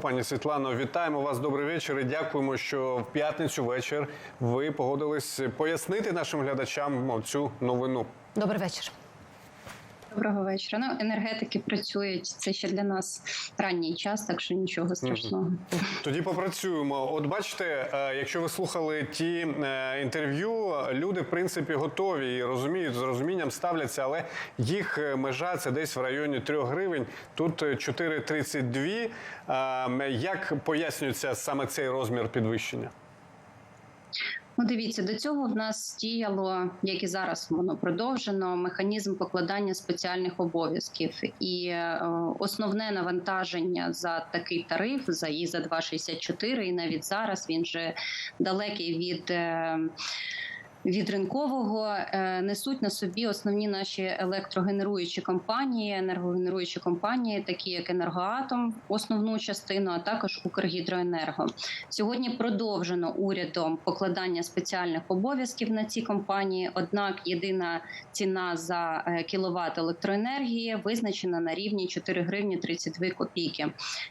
Пані Світлано, вітаємо вас. Добрий вечір. і Дякуємо, що в п'ятницю вечір ви погодились пояснити нашим глядачам цю новину. Добрий вечір. Доброго вечора. Ну, енергетики працюють. Це ще для нас ранній час, так що нічого страшного. Тоді попрацюємо. От бачите, е, якщо ви слухали ті е, інтерв'ю, люди в принципі готові і розуміють з розумінням ставляться, але їх е, межа це десь в районі 3 гривень. Тут е, 4,32. Е, Як пояснюється саме цей розмір підвищення? Ну, дивіться, до цього в нас діяло, як і зараз воно продовжено, механізм покладання спеціальних обов'язків. І е, основне навантаження за такий тариф за і за 2,64, і навіть зараз він же далекий від. Від ринкового е, несуть на собі основні наші електрогенеруючі компанії, енергогенеруючі компанії, такі як Енергоатом, основну частину, а також Укргідроенерго. Сьогодні продовжено урядом покладання спеціальних обов'язків на ці компанії. Однак єдина ціна за е, кіловат електроенергії визначена на рівні 4 гривні 32 копійки.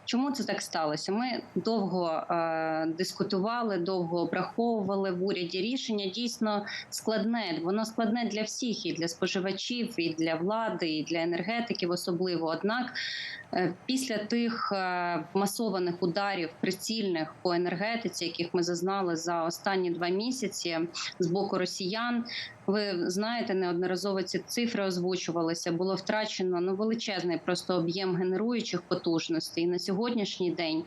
Чому це так сталося? Ми довго е, дискутували, довго обраховували в уряді рішення. Дійсно складне. Воно складне для всіх, і для споживачів, і для влади, і для енергетиків, особливо. Однак, після тих е, масованих ударів прицільних по енергетиці, яких ми зазнали за останні два місяці з боку росіян. Ви знаєте, неодноразово ці цифри озвучувалися. Було втрачено ну величезний просто об'єм генеруючих потужностей. І на сьогоднішній день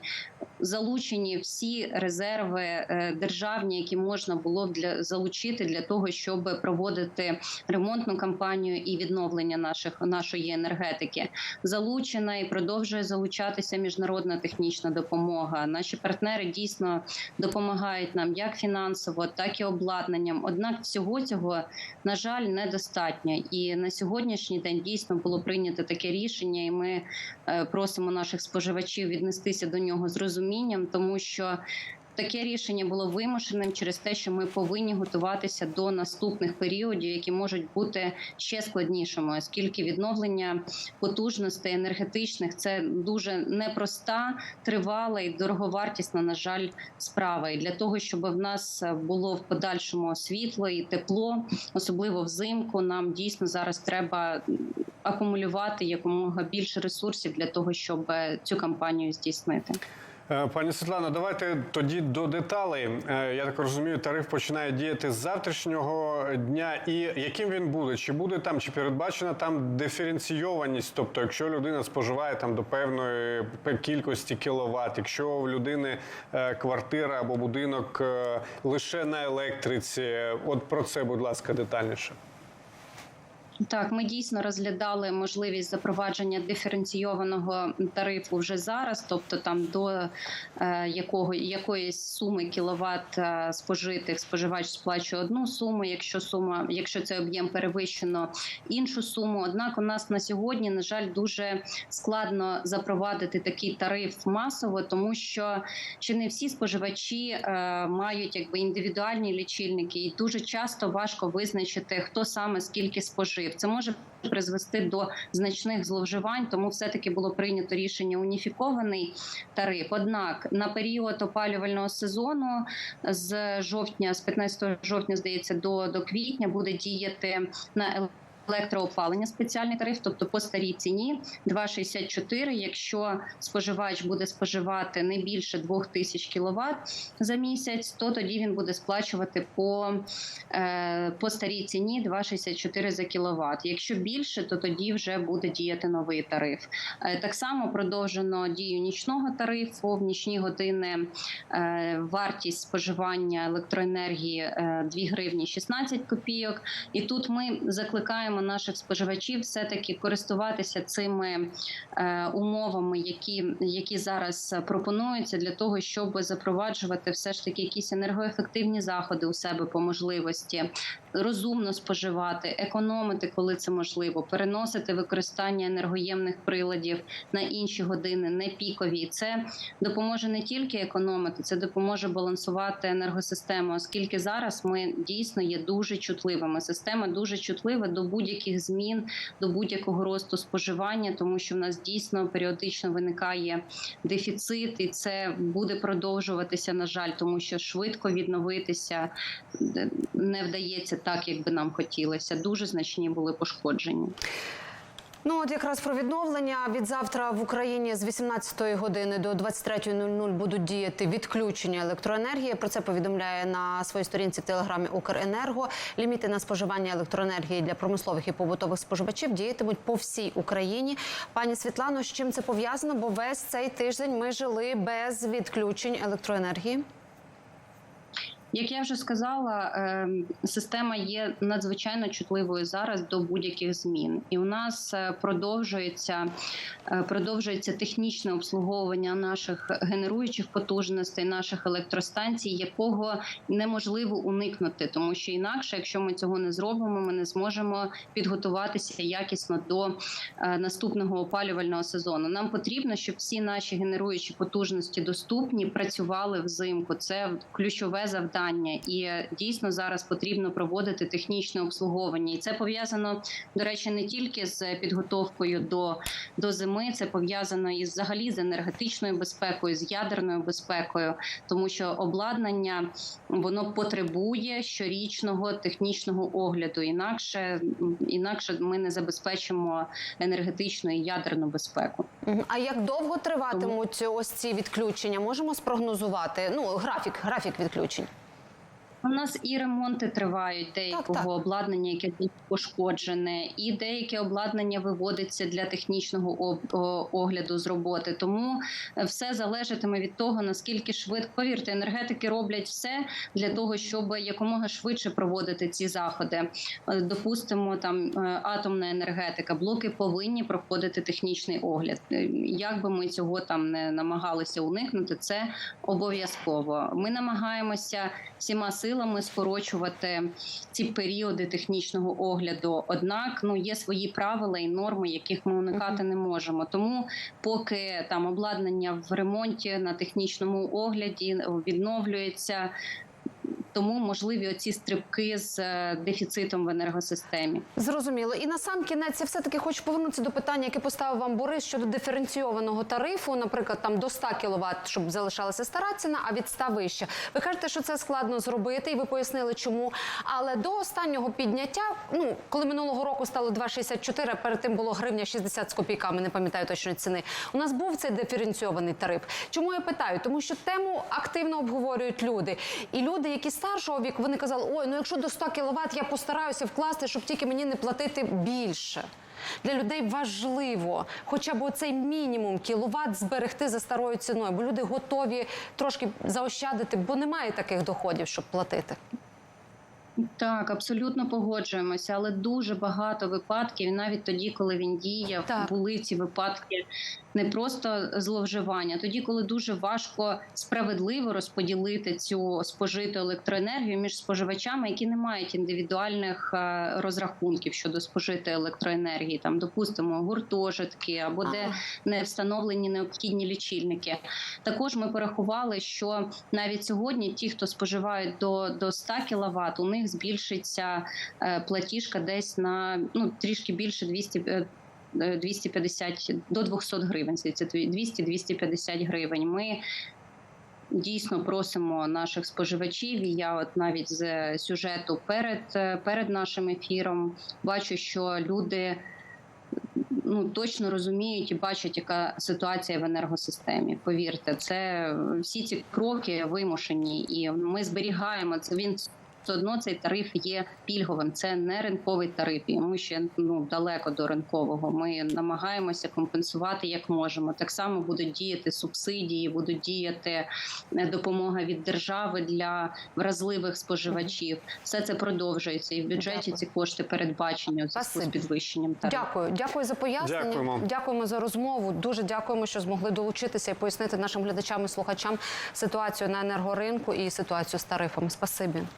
залучені всі резерви е, державні, які можна було б для залучити для того, щоб проводити ремонтну кампанію і відновлення наших нашої енергетики. Залучена і продовжує залучатися міжнародна технічна допомога. Наші партнери дійсно допомагають нам як фінансово, так і обладнанням. Однак всього цього на жаль недостатньо. І на сьогоднішній день дійсно було прийнято таке рішення, і ми е, просимо наших споживачів віднестися до нього з розумінням, тому що. Таке рішення було вимушеним через те, що ми повинні готуватися до наступних періодів, які можуть бути ще складнішими, оскільки відновлення потужностей енергетичних це дуже непроста, тривала і дороговартісна, на жаль, справа. І для того, щоб в нас було в подальшому світло і тепло, особливо взимку, нам дійсно зараз треба акумулювати якомога більше ресурсів для того, щоб цю кампанію здійснити. Е, Пані Світлано, давайте тоді до деталей. Е, Я так розумію, тариф починає діяти з завтрашнього дня. І яким він буде? Чи буде там, чи передбачена там диференційованість? Тобто, якщо людина споживає там до певної кількості кіловат, якщо в людини е, квартира або будинок лише на електриці, от про це, будь ласка, детальніше. Так, ми дійсно розглядали можливість запровадження диференційованого тарифу вже зараз, тобто там до е, якого якоїсь суми кіловат е, спожитих споживач сплачує одну суму. Якщо сума, якщо цей об'єм перевищено іншу суму. Однак у нас на сьогодні, на жаль, дуже складно запровадити такий тариф масово, тому що чи не всі споживачі е, мають якби індивідуальні лічильники, і дуже часто важко визначити, хто саме скільки спожив. Це може призвести до значних зловживань, тому все таки було прийнято рішення уніфікований тариф. Однак на період опалювального сезону з жовтня, з 15 жовтня, здається, до, до квітня буде діяти на електроопалення спеціальний тариф, тобто по старій ціні 2,64. Якщо споживач буде споживати не більше 2000 кВт за місяць, то тоді він буде сплачувати по, е, по старій ціні 2,64 за кВт. Якщо більше, то тоді вже буде діяти новий тариф. Е, так само продовжено дію нічного тарифу в нічні години. Е, вартість споживання електроенергії е, 2 гривні 16 копійок. І тут ми закликаємо наших споживачів все таки користуватися цими е, умовами, які, які зараз пропонуються для того, щоб запроваджувати все ж таки якісь енергоефективні заходи у себе по можливості, розумно споживати, економити, коли це можливо, переносити використання енергоємних приладів на інші години, не пікові. Це допоможе не тільки економити, це допоможе балансувати енергосистему, оскільки зараз ми дійсно є дуже чутливими. Система дуже чутлива до будь будь-яких змін, до будь-якого росту споживання, тому що в нас дійсно періодично виникає дефіцит, і це буде продовжуватися. На жаль, тому що швидко відновитися е, не вдається так, як би нам хотілося. Дуже значні були пошкодження. Ну, от якраз про відновлення від завтра в Україні з 18 години до 23.00 будуть діяти відключення електроенергії. Про це повідомляє на своїй сторінці в телеграмі Укренерго. Ліміти на споживання електроенергії для промислових і побутових споживачів діятимуть по всій Україні. Пані Світлано, з чим це пов'язано? Бо весь цей тиждень ми жили без відключень електроенергії. Як я вже сказала, ем, система є надзвичайно чутливою зараз до будь-яких змін, і у нас е, продовжується е, продовжується технічне обслуговування наших генеруючих потужностей, наших електростанцій, якого неможливо уникнути, тому що інакше, якщо ми цього не зробимо, ми не зможемо підготуватися якісно до е, наступного опалювального сезону. Нам потрібно, щоб всі наші генеруючі потужності доступні працювали взимку. Це ключове завдання, і е, дійсно зараз потрібно проводити технічне обслуговування. І це пов'язано до речі не тільки з підготовкою до, до зими, це пов'язано із взагалі з енергетичною безпекою, з ядерною безпекою, тому що обладнання воно потребує щорічного технічного огляду. Інакше інакше ми не забезпечимо енергетичну і ядерну безпеку. А як довго триватимуть ось ці відключення? Можемо спрогнозувати? Ну, графік, графік відключень. У нас і ремонти тривають деякого Так, так. обладнання, яке пошкоджене, і деяке обладнання виводиться для технічного огляду з роботи. Тому е, все залежатиме від того, наскільки швидко повірте, енергетики роблять все для того, щоб якомога швидше проводити ці заходи. Е, Допустимо, там е, атомна енергетика, блоки повинні проходити технічний огляд. Як би ми цього там не намагалися уникнути, це обов'язково. Ми намагаємося всіма силами скорочувати ці періоди технічного огляду. Однак, ну є свої правила і норми, яких ми уникати не можемо. Тому, поки там обладнання в ремонті на технічному огляді відновлюється. Тому можливі оці стрибки з е, дефіцитом в енергосистемі. Зрозуміло. І на сам кінець я все-таки хочу повернутися до питання, яке поставив вам Борис щодо диференційованого тарифу, наприклад, там до 100 кВт, щоб залишалася стара ціна, а від 100 вище. Ви кажете, що це складно зробити, і ви пояснили, чому. Але до останнього підняття, ну коли минулого року стало 2,64, а перед тим було гривня 60 з копійками, не пам'ятаю точної ціни. У нас був цей диференційований тариф. Чому я питаю? Тому що тему активно обговорюють люди. І люди, які старшого віку, вони казали, ой, ну якщо до 100 кВт, я постараюся вкласти, щоб тільки мені не платити більше. Для людей важливо хоча б оцей мінімум кіловат зберегти за старою ціною, бо люди готові трошки заощадити, бо немає таких доходів, щоб платити. Так, абсолютно погоджуємося, але дуже багато випадків, навіть тоді, коли він діяв, Так. були ці випадки не просто зловживання, тоді, коли дуже важко справедливо розподілити цю спожиту електроенергію між споживачами, які не мають індивідуальних е, розрахунків щодо спожитої електроенергії, там допустимо гуртожитки або де не встановлені необхідні лічильники. Також ми порахували, що навіть сьогодні ті, хто споживають до, до 100 кВт, у них збільшиться е, платіжка десь на ну трішки більше 200 е, е, 250 до 200 гривень. Це 200-250 гривень. Ми Дійсно просимо наших споживачів. І я, от навіть з сюжету перед, перед нашим ефіром, бачу, що люди ну точно розуміють і бачать, яка ситуація в енергосистемі. Повірте, це всі ці кроки вимушені, і ми зберігаємо це. Він все одно цей тариф є пільговим. Це не ринковий тариф. І ми ще ну далеко до ринкового. Ми намагаємося компенсувати як можемо. Так само будуть діяти субсидії, будуть діяти е, допомога від держави для вразливих споживачів. Все це продовжується, і в бюджеті Дякую. ці кошти передбачені у зв'язку з підвищенням тарифу. Дякую, дякую за пояснення. Дякуємо. Дякуємо за розмову. Дуже дякуємо, що змогли долучитися і пояснити нашим глядачам і слухачам ситуацію на енергоринку і ситуацію з тарифами. Спасибі.